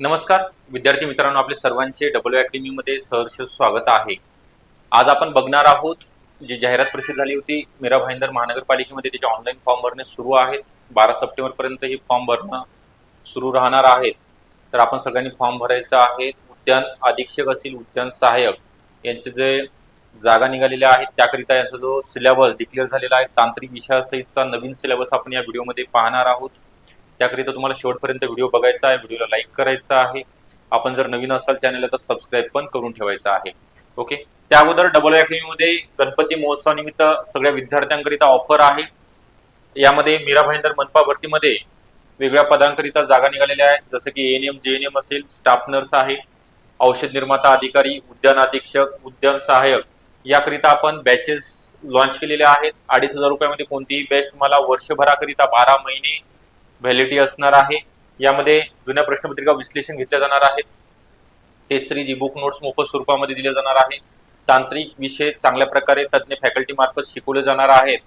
नमस्कार. विद्यार्थी मित्रांनो आपले सर्वांचे डब्ल्यू अकॅडमी मध्ये सहर्ष स्वागत आहे. आज आपण बघणार आहोत जी जाहिरात प्रसिद्ध झाली होती मीरा भाईंदर महानगरपालिकेमध्ये त्याचे ऑनलाईन फॉर्म भरणे सुरू आहेत. बारा सप्टेंबर पर्यंत हे फॉर्म भरणं सुरू राहणार आहेत. तर आपण सगळ्यांनी फॉर्म भरायचा आहे. उद्यान अधीक्षक असतील उद्यान सहाय्यक यांचे जे जागा निघालेल्या आहेत त्याकरिता यांचा जो सिलेबस डिक्लेअर झालेला आहे तांत्रिक विषयासहितचा नवीन सिलेबस आपण या व्हिडिओमध्ये पाहणार आहोत. त्याकरिता तुम्हाला शेवटपर्यंत व्हिडिओ बघायचा आहे व्हिडिओला लाईक करायचा आहे. आपण जर नवीन असाल चॅनलला तर सबस्क्राईब पण करून ठेवायचं आहे. ओके त्या अगोदर डबलमध्ये गणपती महोत्सवानिमित्त सगळ्या विद्यार्थ्यांकरिता ऑफर आहे. यामध्ये मीरा भाईंदर मनपा भरतीमध्ये वेगळ्या पदांकरिता जागा निघालेल्या आहेत. जसं की N M J N M असेल स्टाफ नर्स आहे औषध निर्माता अधिकारी उद्यान अधीक्षक उद्यान सहाय्यक. याकरिता आपण बॅचेस लॉन्च केलेल्या आहेत. अडीच हजार रुपयामध्ये कोणतीही बॅच तुम्हाला वर्षभराकरिता बारा महिने व्हॅलिडिटी असणार आहे. यामध्ये जुन्या प्रश्नपत्रिका विश्लेषण घेतल्या जाणार आहेत. टेस्ट सिरीज बुक नोट्स मोफत स्वरूपामध्ये दिले जाणार आहे तांत्रिक विषय चांगल्या प्रकारे तज्ज्ञ फॅकल्टी मार्फत शिकवले जाणार आहेत.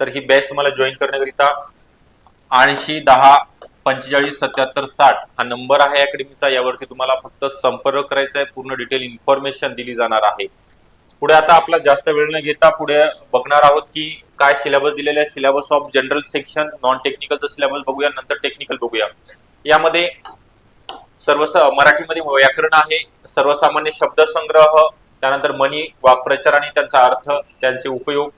तर ही बॅच तुम्हाला जॉईन करण्याकरिता ऐंशी दहा पंचेचाळीस सत्याहत्तर साठ हा नंबर आहे अकॅडमीचा यावरती तुम्हाला फक्त संपर्क करायचा आहे. पूर्ण डिटेल इन्फॉर्मेशन दिली जाणार आहे. पुढे आता आपला जास्त वेळ न घेता पुढे बघणार आहोत की काय सिलेबस दिलेला आहे? Syllabus of general section non टेक्निकलचा syllabus बघूया नंतर टेक्निकल बघूया. यामध्ये सर्व मराठीमध्ये व्याकरण आहे सर्वसामान्य शब्दसंग्रह त्यानंतर मनी वाक्प्रचार आणि त्यांचा अर्थ त्यांचे उपयोग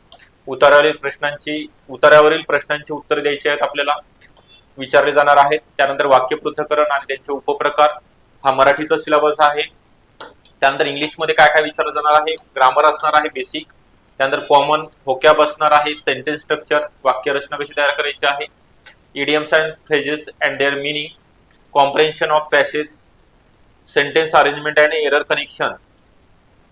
उतारावरील प्रश्नांची उतारावरील प्रश्नांची उत्तर द्यायची आहेत आपल्याला विचारले जाणार आहेत. त्यानंतर वाक्य पृथकरण आणि त्यांचे उपप्रकार हा मराठीचा सिलेबस आहे. त्यानंतर इंग्लिशमध्ये काय काय विचारलं जाणार आहे? ग्रामर असणार आहे बेसिक त्यानंतर कॉमन होक्या असणार आहे सेंटेन्स स्ट्रक्चर वाक्यरचना कशी तयार करायची आहे? Idioms and phrases and their meaning comprehension of passage sentence arrangement and error connection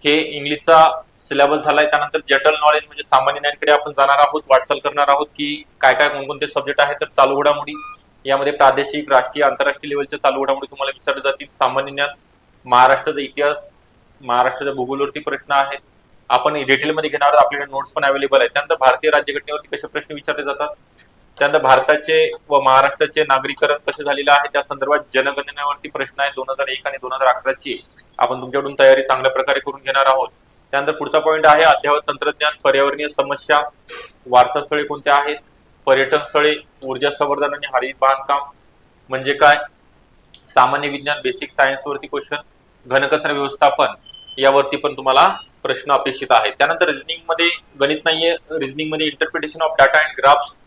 हे इंग्लिशचा सिलेबस झालाय. त्यानंतर जनरल नॉलेज म्हणजे सामान्य ज्ञानकडे आपण जाणार आहोत वाटचाल करणार आहोत की काय काय कोणकोणते सब्जेक्ट आहेत तर चालू घडामोडी. यामध्ये प्रादेशिक राष्ट्रीय आंतरराष्ट्रीय लेवलच्या चालू घडामोडी तुम्हाला विचारले जातील. सामान्य ज्ञान महाराष्ट्राचा इतिहास महाराष्ट्राच्या भूगोलवरती प्रश्न आहेत. आपण डिटेलमध्ये घेणार आहोत. आपल्याकडे नोट्स पण अवेलेबल आहेत. त्यानंतर भारतीय राज्यघटनेवरती कसे प्रश्न विचारले जातात? त्यानंतर भारताचे व महाराष्ट्राचे नागरीकरण कसे झालेले आहे? त्या संदर्भात जनगणनेवरती प्रश्न आहे दोन हजार एक आणि दोन हजार अकराची आपण तुमच्याकडून तयारी चांगल्या प्रकारे करून घेणार आहोत. त्यानंतर पुढचा पॉईंट आहे अद्ययावत तंत्रज्ञान पर्यावरणीय समस्या वारसा स्थळे आहेत? पर्यटन स्थळे ऊर्जा संवर्धन आणि हरित बांधकाम म्हणजे काय? सामान्य विज्ञान बेसिक सायन्सवरती क्वेश्चन घनकचरा व्यवस्थापन यावरती पण तुम्हाला प्रश्न अपेक्षित आहेत त्यानंतर रिझनिंगमध्ये गणित नाहीये. रिझनिंगमध्ये interpretation of data and graphs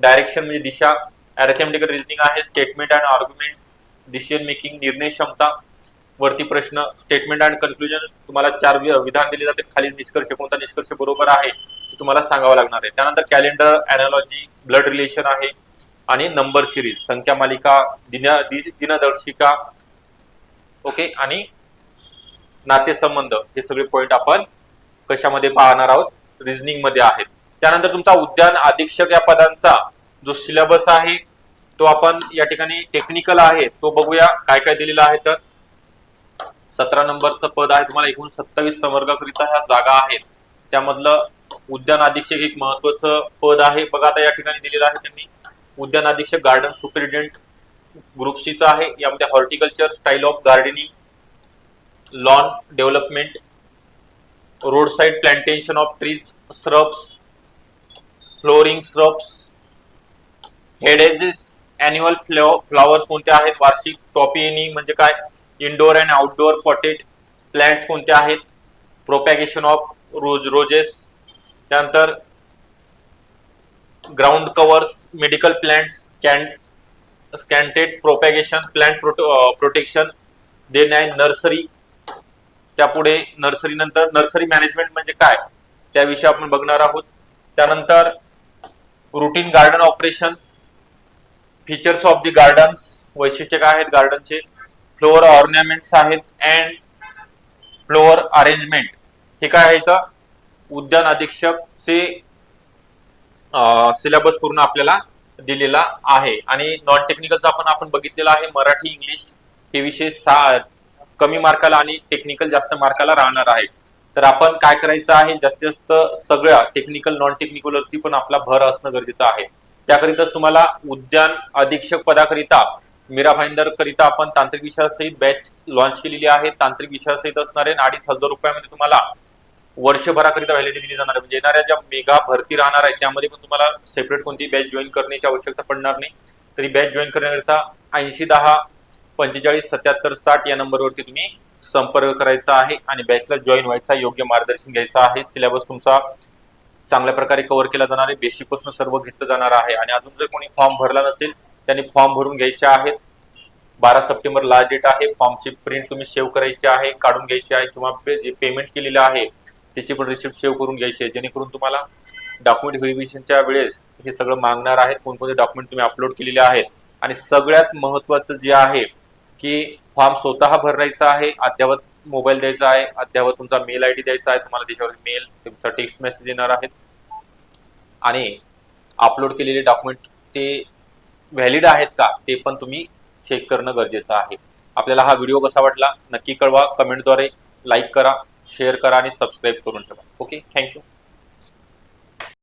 direction म्हणजे दिशा अरेथमेटिकल रिझनिंग आहे statement and arguments decision making निर्णय क्षमता वरती प्रश्न स्टेटमेंट अँड कन्क्लुजन तुम्हाला चार विधान दिले जाते खाली निष्कर्ष कोणता निष्कर्ष बरोबर आहे ते तुम्हाला सांगावं लागणार आहे. त्यानंतर कॅलेंडर अॅनॉलॉजी ब्लड रिलेशन आहे आणि नंबर सिरीज संख्या मालिका दिन दि- दिनदर्शिका. ओके आणि नातेसंबंध हे सगळे पॉईंट आपण कशामध्ये पाहणार आहोत? रिझनिंगमध्ये आहेत. त्यानंतर तुमचा उद्यान अधीक्षक या पदांचा जो सिलेबस आहे तो आपण या ठिकाणी टेक्निकल आहे तो बघूया काय काय दिलेला आहे तर. सतरा नंबरचं पद आहे तुम्हाला एकूण सत्तावीस संवर्गाकरिता ह्या जागा आहेत. त्यामधलं उद्यान अधीक्षक एक महत्वाचं पद आहे. बघा आता या ठिकाणी दिलेलं आहे त्यांनी. उद्यान अधीक्षक गार्डन सुपरिटेंडेंट ग्रुप सीचा आहे. यामध्ये horticulture style of gardening lawn development road side plantation of trees shrubs flowering shrubs hedges annual flowers कोणते आहेत? वार्षिक टॉपिनी म्हणजे काय? Indoor and outdoor potted plants कोणते आहेत? प्रोपॅगेशन ऑफ रोज रोजेस त्यानंतर ground covers medical plants can scented propagation plant protection then and nursery त्यापुढे nursery नंतर नर्सरी मॅनेजमेंट म्हणजे काय? त्याविषयी आपण बघणार आहोत. त्यानंतर routine garden operation features of the gardens वैशिष्ट्य काय आहेत गार्डनचे फ्लोअर ऑर्नामेंट्स आहेत अँड फ्लोअर अरेंजमेंट हे काय आहे तर उद्यान अधीक्षक चे सिलेबस पूर्ण आपल्याला दिलेला आहे. आणि नॉन टेक्निकलचा पण आपण बघितलेला आहे. मराठी इंग्लिश हे विषय सा कमी मार्काला आणि टेक्निकल जास्त मार्काला राहणार आहे. तर आपण काय करायचं आहे? जास्तीत जास्त सगळ्या टेक्निकल नॉन टेक्निकल वरती पण आपला भर असणं गरजेचं आहे. त्याकरिताच तुम्हाला उद्यान अधीक्षक पदाकरिता मीरा भाईंदर करिता आपण तांत्रिक विषयासहित बॅच लॉन्च केलेली आहे. तांत्रिक विषयासहित असणारे आणि अडीच हजार रुपयामध्ये तुम्हाला वर्षभराकरिता व्हॅलिडिटी दिली जाणार आहे. म्हणजे येणाऱ्या ज्या मेगा भरती राहणार आहे त्यामध्ये पण तुम्हाला सेपरेट कोणती बॅच जॉईन करण्याची आवश्यकता पडणार नाही. तरी बॅच जॉईन करण्याकरिता ऐंशी दहा पंचेचाळीस सत्याहत्तर साठ या नंबरवरती तुम्ही संपर्क करायचा आहे आणि बॅचला जॉईन व्हायचा योग्य मार्गदर्शन घ्यायचं आहे. सिलेबस तुमचा चांगल्या प्रकारे कव्हर केला जाणार आहे. बेसिकपासून सर्व घेतलं जाणार आहे. आणि अजून जर कोणी फॉर्म भरला नसेल त्यांनी फॉर्म भरून घ्यायचे आहेत. बारा सप्टेंबर लास्ट डेट आहे. फॉर्मची प्रिंट तुम्ही सेव्ह करायची आहे काढून घ्यायची आहे किंवा पे- जे पेमेंट केलेलं आहे त्याची पण रिसिप्ट सेव्ह करून घ्यायची आहे. जेणेकरून तुम्हाला डॉक्युमेंट व्हेरिफिकेशनच्या वेळेस हे सगळं मागणार आहेत. कोणकोणते डॉक्युमेंट तुम्ही अपलोड केलेले आहेत. आणि सगळ्यात महत्वाचं जे आहे की फॉर्म स्वतः भरायचा आहे अद्यावत मोबाईल द्यायचा आहे अद्यावत तुमचा मेल आय डी द्यायचा आहे तुम्हाला त्याच्यावर मेल तुमचा टेक्स्ट मेसेज येणार आहेत. आणि अपलोड केलेले डॉक्युमेंट ते व्हॅलिड आहेत का ते पण तुम्ही चेक करणं गरजेचं आहे. आपल्याला हा व्हिडिओ कसा वाटला नक्की कळवा. कमेंटद्वारे लाईक करा शेअर करा आणि सबस्क्राईब करून ठेवा. Okay thank you